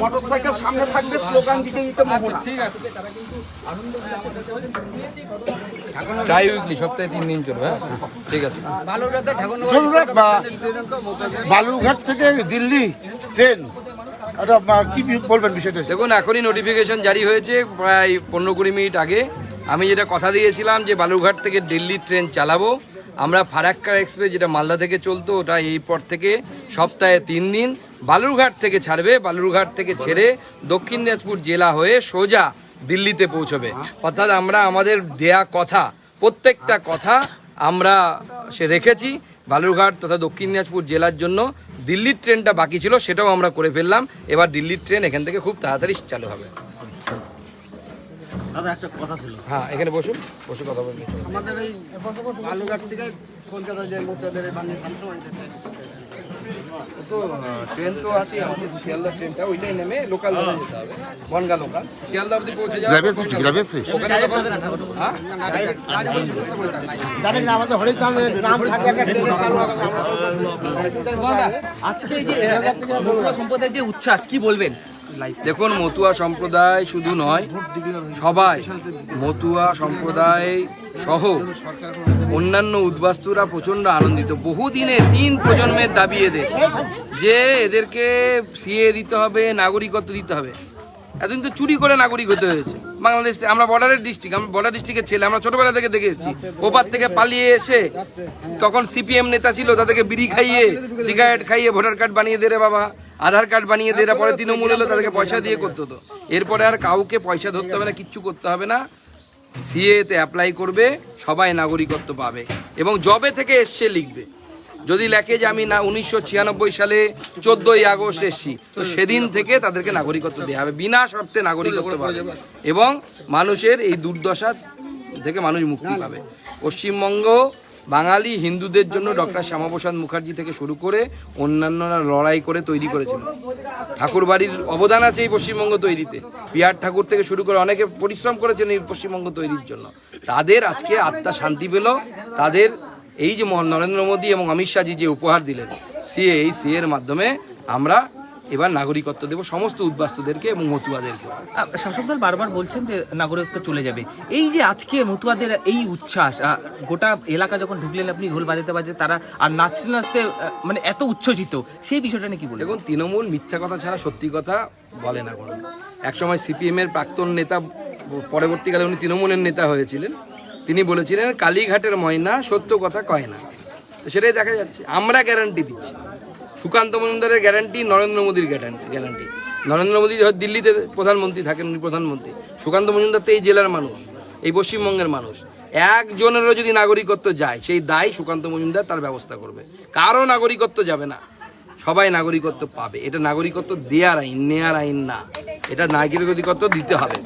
Motorcycle সামনে থাকবে slogan দিতে দিতে ঠিক আছে। ট্রাই উইকলি সপ্তাহে তিন দিন চলবে হ্যাঁ? ঠিক আছে। বালুরঘাট থেকে দিল্লি ট্রেন। এটা কি বলবেন বিষয়টা? দেখুন এখনই নোটিফিকেশন জারি হয়েছে প্রায় পনেরো কুড়ি মিনিট আগে। আমি যেটা কথা দিয়েছিলাম যে বালুরঘাট থেকে দিল্লি ট্রেন চালাবো। আমরা ফারাক্কা এক্সপ্রেস যেটা মালদা থেকে চলতো ওটা এই পর থেকে সপ্তাহে তিন দিন। বালুরঘাট থেকে ছাড়বে বালুরঘাট থেকে ছেড়ে দক্ষিণ দিনাজপুর জেলা হয়ে সোজা দিল্লিতে পৌঁছবে। অর্থাৎ আমরা আমাদের দেয়া কথা প্রত্যেকটা কথা আমরা সে রেখেছি। বালুরঘাট তথা দক্ষিণ দিনাজপুর জেলার জন্য দিল্লির ট্রেনটা বাকি ছিল সেটাও আমরা করে ফেললাম। এবার দিল্লির ট্রেন এখান থেকে খুব তাড়াতাড়ি চালু হবে। দাদা একটা কথা ছিল। হ্যাঁ এখানে বসুন বসে কথা বলবি আমাদের এই বালুঘাট থেকে কলকাতা যে মোটাদের বানিয়ে ট্রেন তো আছে আমাদের শিয়ালদা ট্রেনটা ওইটাই নেমে লোকাল ধরে যেতে হবে। বনগা লোকাল শিয়ালদা অবধি পৌঁছে যাবে গ্রাভে এসেছি ওখানে হ্যাঁ জানেন না আমাদের হরিচাঁদের নাম থাকে একটা ট্রেন চালু আজকে এই যে সম্প্রদায়ের যে উচ্ছ্বাস কি বলবেন? দেখুন, মতুয়া সম্প্রদায় শুধু নয়, সবাই মতুয়া সম্প্রদায় সহ অন্যান্য উদ্বাস্তুরা প্রচণ্ড আনন্দিত। বহুদিনে তিন প্রজন্মের দাবি এদের, যে এদেরকে সিএ দিতে হবে, নাগরিকত্ব দিতে হবে। এতদিন তো চুরি করে নাগরিক হতে হয়েছে। বাংলাদেশ আমরা বর্ডারের ডিস্ট্রিক্ট আমরা বর্ডার ডিস্ট্রিক্টের ছেলে, আমরা ছোটবেলা থেকে দেখে এসেছি। ওপার থেকে পালিয়ে এসে তখন সিপিএম নেতা ছিল, তাদেরকে বিড়ি খাইয়ে সিগারেট খাইয়ে ভোটার কার্ড বানিয়ে দে রে বাবা। আধার কার্ড বানিয়ে দে পরে তৃণমূল এলো, তাদেরকে পয়সা দিয়ে করতে হতো। এরপরে আর কাউকে পয়সা ধরতে হবে না, কিচ্ছু করতে হবে না। সিএতে অ্যাপ্লাই করবে, সবাই নাগরিকত্ব পাবে এবং জবে থেকে এসছে লিখবে। যদি লেখে যে আমি না উনিশশো ছিয়ানব্বই সালে চোদ্দই আগস্ট এসছি, তো সেদিন থেকে তাদেরকে নাগরিকত্ব দেওয়া হবে, বিনা শর্তে নাগরিকত্ব পাবে এবং মানুষের এই দুর্দশা থেকে মানুষ মুক্তি পাবে। পশ্চিমবঙ্গ, বাঙালি, হিন্দুদের জন্য ডক্টর শ্যামাপ্রসাদ মুখার্জি থেকে শুরু করে অন্যান্যরা লড়াই করে তৈরি করেছিল। ঠাকুর বাড়ির অবদান আছে এই পশ্চিমবঙ্গ তৈরিতে। পিয়ার ঠাকুর থেকে শুরু করে অনেকে পরিশ্রম করেছেন এই পশ্চিমবঙ্গ তৈরির জন্য। তাদের আজকে আত্মা শান্তি পেল, তাদের এই যে নরেন্দ্র মোদী এবং অমিত শাহজি যে উপহার দিলেন সিএ এই সিএ এর মাধ্যমে আমরা এবার নাগরিকত্ব দেব সমস্ত উদ্বাস্তুদেরকে এবং মতুয়াদেরকে। শাসক দল বারবার বলছেন যে নাগরিকত্ব চলে যাবে। এই যে আজকে মতুয়াদের এই উচ্ছ্বাস গোটা এলাকা যখন ঢুকলেন আপনি ঢোল বাজাতে বাজাতে তারা আর নাচতে নাচতে মানে এত উচ্ছ্বসিত সেই বিষয়টা নিয়ে কি বলবেন? দেখুন তৃণমূল মিথ্যা কথা ছাড়া সত্যি কথা বলে না কোনো। একসময় সিপিএম এর প্রাক্তন নেতা পরবর্তীকালে উনি তৃণমূলের নেতা হয়েছিলেন। তিনি বলেছিলেন, কালীঘাটের ময়না সত্য কথা কয় না। তো সেটাই দেখা যাচ্ছে। আমরা গ্যারান্টি দিচ্ছি। সুকান্ত মজুমদারের গ্যারান্টি নরেন্দ্র মোদীর গ্যারান্টি নরেন্দ্র মোদী দিল্লিতে প্রধানমন্ত্রী থাকেন, উনি প্রধানমন্ত্রী। সুকান্ত মজুমদার তো এই জেলার মানুষ, এই পশ্চিমবঙ্গের মানুষ। একজনেরও যদি নাগরিকত্ব যায়, সেই দায় সুকান্ত মজুমদার তার ব্যবস্থা করবে। কারও নাগরিকত্ব যাবে না। সবাই নাগরিকত্ব পাবে। এটা নাগরিকত্ব দেওয়ার আইন, নেয়ার আইন না। এটা নাগরিকত্ব দিতে হবে।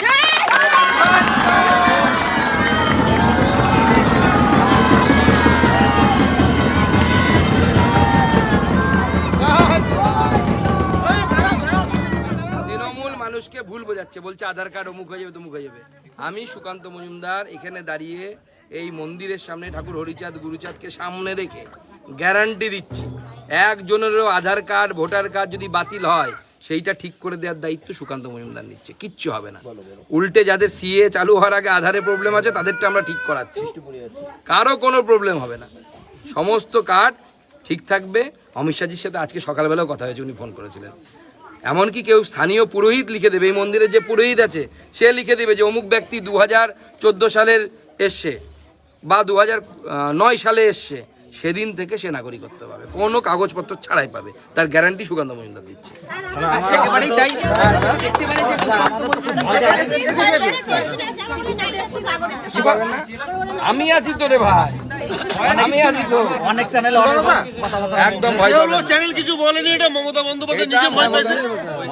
মানুষকে ভুল বোঝাচ্ছে বলছে আধার কার্ড অমুক হয়ে যাবে তমুক হয়ে যাবে। আমি সুকান্ত মজুমদার এখানে দাঁড়িয়ে এই মন্দিরের সামনে ঠাকুর হরিচাঁদ গুরুচাঁদকে সামনে রেখে গ্যারান্টি দিচ্ছি একজনেরও আধার কার্ড ভোটার কার্ড যদি বাতিল হয় সেইটা ঠিক করে দেওয়ার দায়িত্ব সুকান্ত মজুমদার নিচ্ছে কিচ্ছু হবে না। উল্টে যাদের সিএ চালু হওয়ার আগে আধারে প্রবলেম আছে তাদেরটা আমরা ঠিক করাচ্ছি। কারও কোনো প্রবলেম হবে না। সমস্ত কার্ড ঠিক থাকবে। অমিত শাহজির সাথে আজকে সকালবেলাও কথা হয়েছে উনি ফোন করেছিলেন। এমনকি কেউ স্থানীয় পুরোহিত লিখে দেবে। এই মন্দিরে যে পুরোহিত আছে সে লিখে দেবে যে অমুক ব্যক্তি দু হাজার চোদ্দ সালের এসছে বা দু হাজার নয় সালে এসছে। সেদিন থেকে সে নাগরিকত্ব পাবে। কোনো কাগজপত্র ছাড়াই পাবে। তার গ্যারান্টি সুকান্ত মজুমদার দিচ্ছে। একেবারেই তাই। আমি আছি তো রে ভাই। আমি আছি তো অনেক চ্যানেলে একদম ভয় পাবে চ্যানেল কিছু বলেনি এটা মমতা বন্দ্যোপাধ্যায় নিজে ভয় পাইছে।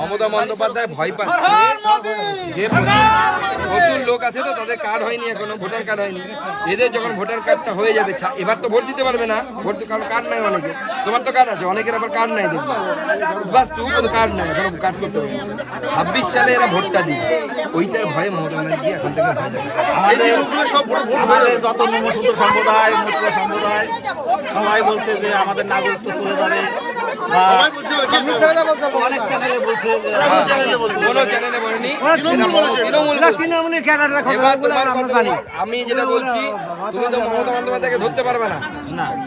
মমতা বন্দ্যোপাধ্যায় ভয় পাচ্ছে। যে প্রচুর লোক আছে তো তাদের কার্ড হয়নি এখনও ভোটার কার্ড হয়নি। এদের যখন ভোটার কার্ডটা হয়ে যাবে এবার তো ভোট দিতে পারবে না। ভোট কারণ কার্ড নাই অনেকে। তোমার তো কার্ড আছে অনেকের আবার কার্ড নাই দেখবে। বাস কোনো কার্ড নাই এখনও কার্ড করতে হবে ছাব্বিশ সালে এরা ভোটটা দিবে। ওইটার ভয়ে মমতা ব্যানার্জি এখন থেকে ভয় দেবে সব ভোট ভোট হয়ে যাবে। যত নমসূত্র সম্প্রদায় মতুয়া সম্প্রদায় সবাই বলছে যে আমাদের নাগরিকত্ব চলে যাবে। বা সবাই বলছে অনেক চ্যানেলে বলছে যে কোনো চ্যানেলে বলেনি। তৃণমূল বলছে। এবার তোমার কথা বলো। আমি যেটা বলছি তুমি তো মমতা বন্দ্যোপাধ্যায়কে ধরতে পারবে না।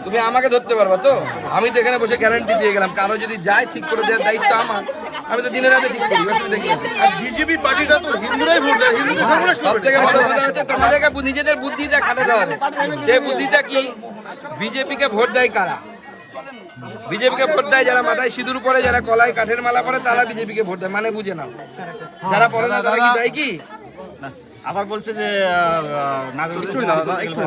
তুমি আমাকে ধরতে পারবে তো? আমি তো এখানে বসে গ্যারান্টি দিয়ে গেলাম। কারও যদি যায় ঠিক করে দেওয়ার দায়িত্ব আমার। আমি তো দিনের রাতে ঠিক করি অসুবিধা কি আর বিজেপি পার্টিটা তো হিন্দুরাই ভোট দেয় হিন্দুদের সর্বনাশ করবে। সবথেকে বড় কথা হচ্ছে তোমাদেরকে নিজেদের বুদ্ধিটা খাটে দেওয়া সেই বুদ্ধিটা কি বিজেপিকে ভোট দেয় কারা? বিজেপিকে ভোট দেয় যারা মাথায় সিঁদুর পরে যারা কলায় কাঠের মালা পরে তারা বিজেপিকে ভোট দেয়। মানে বুঝে না যারা পরে না তারা কি দেয় কি? আবার বলছে যে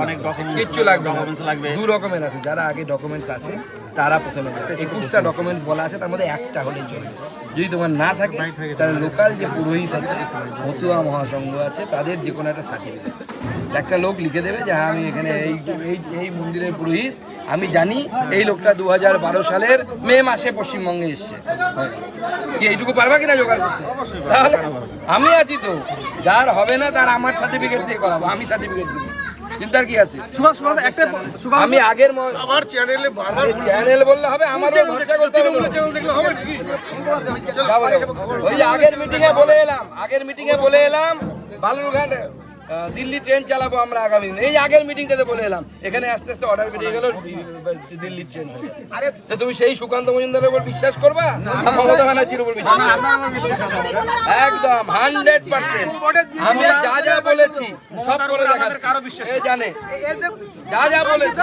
অনেক কিচ্ছু লাগবে ডকুমেন্টস লাগবে। দু রকমের আছে যারা আগে ডকুমেন্টস আছে তারা প্রথমে একুশটা ডকুমেন্টস বলা আছে তার মধ্যে একটা হলেই চলবে। যদি তোমার না থাকে তাহলে লোকাল যে পুরোহিত আছে মতুয়া মহাসংঘ আছে তাদের যে কোনো একটা সার্টিফিকেট। একটা লোক লিখে দেবে যে হ্যাঁ আমি এখানে এই এই মন্দিরের পুরোহিত আমি জানি এই লোকটা দু হাজার বারো সালের মে মাসে পশ্চিমবঙ্গে এসছে। কি এইটুকু পারবা কিনা জোগাড় করতে? তাহলে আমি আছি তো। যার হবে না তার আমার সার্টিফিকেট দিয়ে করাবো। আমি সার্টিফিকেট দিব। চিন্তার কি আছে? আমি আগের আমার চ্যানেলে বারবার চ্যানেল বললে হবে ভরসা করতে। ওই আগের মিটিং এ বলে এলাম আগের মিটিং এ বলে এলাম বালুরঘাট দিল্লি ট্রেন চালাবো আমরা আগামী দিন এই আগের মিটিংটাতে বলে এলাম এখানে আস্তে আস্তে অর্ডার বেরিয়ে গেল দিল্লি ট্রেন আরে তুমি সেই সুকান্ত মজুমদারের উপর বিশ্বাস করবা মমতা ব্যানার্জির উপর বিশ্বাস একদম হান্ড্রেড পার্সেন্ট আমি যা যা বলেছি সব করে দেখাচ্ছি। কারও বিশ্বাস জানে। যা যা বলেছি।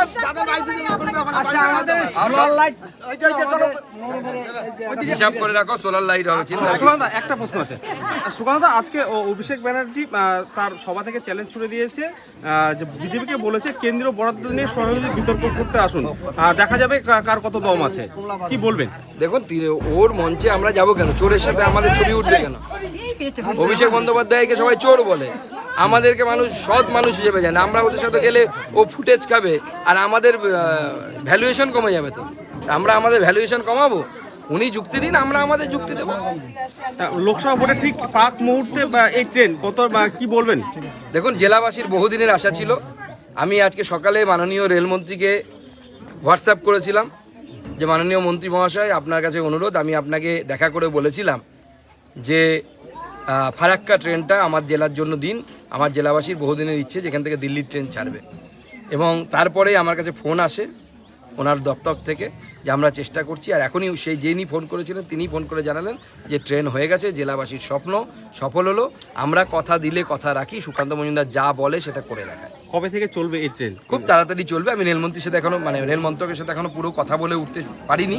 হিসাব করে রাখো সোলার লাইট হবে চিন্তা না। সুকান্ত একটা প্রশ্ন আছে। সুকান্ত আজকে অভিষেক ব্যানার্জি তার সভা থেকে চ্যালেঞ্জ ছুড়ে দিয়েছে। আহ, যে বিজেপিকে বলেছে কেন্দ্রীয় বরাদ্দ নিয়ে সরাসরি বিতর্ক করতে আসুন। আর দেখা যাবে কার কত দম আছে। কি বলবেন? দেখুন ওর মঞ্চে আমরা যাব কেন? চোরের সাথে আমাদের ছবি উঠবে কেন? অভিষেক বন্দ্যোপাধ্যায়কে সবাই চোর বলে। আমাদেরকে মানুষ সৎ মানুষ হিসেবে জানে। আমরা ওদের সাথে গেলে ও ফুটেজ খাবে আর আমাদের ভ্যালুয়েশন কমে যাবে তো। আমরা আমাদের ভ্যালুয়েশন কমাবো। উনি যুক্তি দিন আমরা আমাদের যুক্তি দেবো। লোকসভা ভোটে ঠিক প্রাক মুহূর্তে বা এই ট্রেন কত বা কি বলবেন? দেখুন জেলাবাসীর বহুদিনের আশা ছিল। আমি আজকে সকালে মাননীয় রেলমন্ত্রীকে হোয়াটসঅ্যাপ করেছিলাম যে মাননীয় মন্ত্রী মহাশয় আপনার কাছে অনুরোধ আমি আপনাকে দেখা করে বলেছিলাম যে ফারাক্কা ট্রেনটা আমার জেলার জন্য দিন। আমার জেলাবাসীর বহুদিনের ইচ্ছে যেখান থেকে দিল্লির ট্রেন ছাড়বে। এবং তারপরে আমার কাছে ফোন আসে ওনার দপ্তর থেকে যে আমরা চেষ্টা করছি। আর এখনই সেই যিনি ফোন করেছিলেন তিনি ফোন করে জানালেন যে ট্রেন হয়ে গেছে, জেলাবাসীর স্বপ্ন সফল হলো। আমরা কথা দিলে কথা রাখি, সুকান্ত মজুমদার যা বলে সেটা করে দেখায়। কবে থেকে চলবে এই ট্রেন খুব তাড়াতাড়ি চলবে। আমি রেলমন্ত্রীর সাথে এখনও মানে রেল মন্ত্রকের সাথে এখনও পুরো কথা বলে উঠতে পারিনি।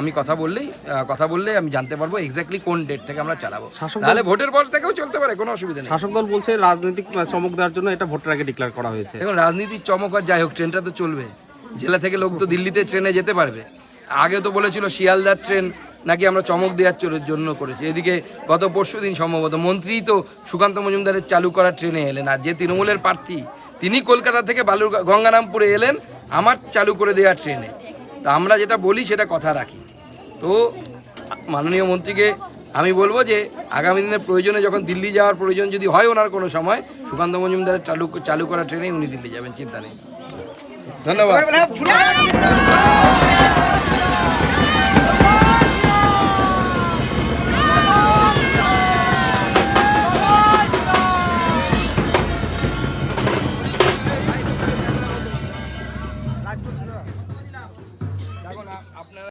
আমি কথা বললেই কথা বললে আমি জানতে পারব এক্স্যাক্টলি কোন ডেট থেকে আমরা চালাবো। শাসক তাহলে ভোটের পর থেকেও চলতে পারে কোনো অসুবিধা নেই। শাসক দল বলছে রাজনৈতিক চমক দেওয়ার জন্য এটা ভোটের আগে ডিক্লেয়ার করা হয়েছে। দেখুন রাজনীতির চমক আর যাই হোক ট্রেনটা তো চলবে। জেলা থেকে লোক তো দিল্লিতে ট্রেনে যেতে পারবে। আগে তো বলেছিল শিয়ালদার ট্রেন নাকি আমরা চমক দেওয়ার জন্য করেছি। এদিকে গত পরশু দিন সম্ভবত মন্ত্রী তো সুকান্ত মজুমদারের চালু করা ট্রেনে এলেন। আর যে তৃণমূলের প্রার্থী তিনি কলকাতা থেকে বালু গঙ্গারামপুরে এলেন, আমার চালু করে দেওয়া ট্রেনে। তা আমরা যেটা বলি সেটা কথা রাখি। তো মাননীয় মন্ত্রীকে আমি বলব যে, আগামী দিনের প্রয়োজনে যখন দিল্লি যাওয়ার প্রয়োজন যদি হয় ওনার কোনো সময়, সুকান্ত মজুমদারের চালু চালু করা ট্রেনে উনি দিল্লি যাবেন, চিন্তা নেই। ধন্যবাদ।